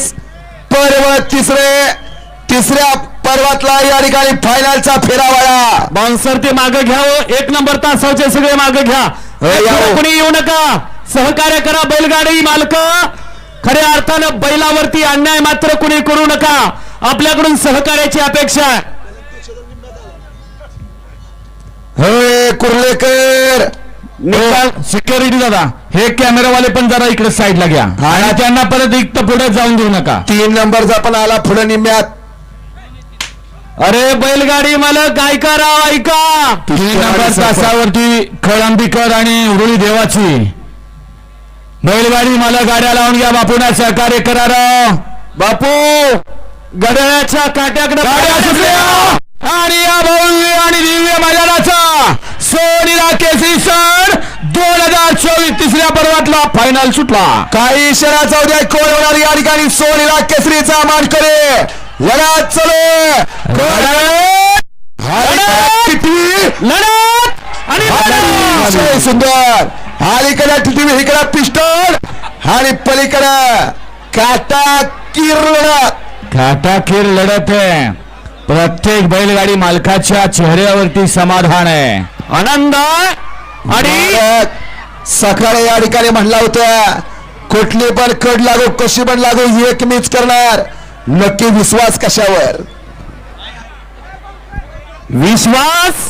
वीस पर्व तिसरे तिसऱ्या पर्वातला या ठिकाणी फायनलचा फेरावाळा. बाउन्सर ते मागे घ्यावं एक नंबर तासाचे सगळे मागे घ्या. या हो. कोणी येऊ नका. सहकार्य करा बैलगाडी मालक. खऱ्या अर्थानं बैलावरती अन्याय मात्र कुणी करू नका. आपल्याकडून सहकार्याची अपेक्षा आहे. होय कुर्लेकर. सिक्युरिटी दादा हे कॅमेरावाले पण जरा इकडे साईडला घ्या. आणि त्यांना परत इक्त पुढे जाऊन देऊ नका. तीन नंबरचा पण आला पुढे निम्म्यात. अरे बैलगाडी मालक ऐका राव ऐका. तीन नंबर तासावरती खळंबीकर आणि उरुळी देवाची. बैलगाडी मला गाड्या लावून घ्या बापूना सहकार्य करा राव. बापू गडळ्याच्या काट्याकडे गाड्या सुटल्या. आणि या भव्य आणि दिव्य मैदानाचा सण दोन हजार चोवीस तिसऱ्या पर्वातला फायनल सुटला. काही इशाराचा उद्या कोण होणार या ठिकाणी सोनीला केसरीचा मान करे लढत चलो लढत! आणि! सुंदर. अलीकडे टीव्ही इकडे पिस्टल आणि पलीकडे. काटा किर लढत. काटाकीर लढत आहे. प्रत्येक बैलगाडी मालकाच्या चेहऱ्यावरती समाधान आहे. आनंद. आणि सकाळी या ठिकाणी म्हणला होत्या कुठली पण कड लागू कशी पण लागू एक मीच करणार. नक्की विश्वास कशावर? विश्वास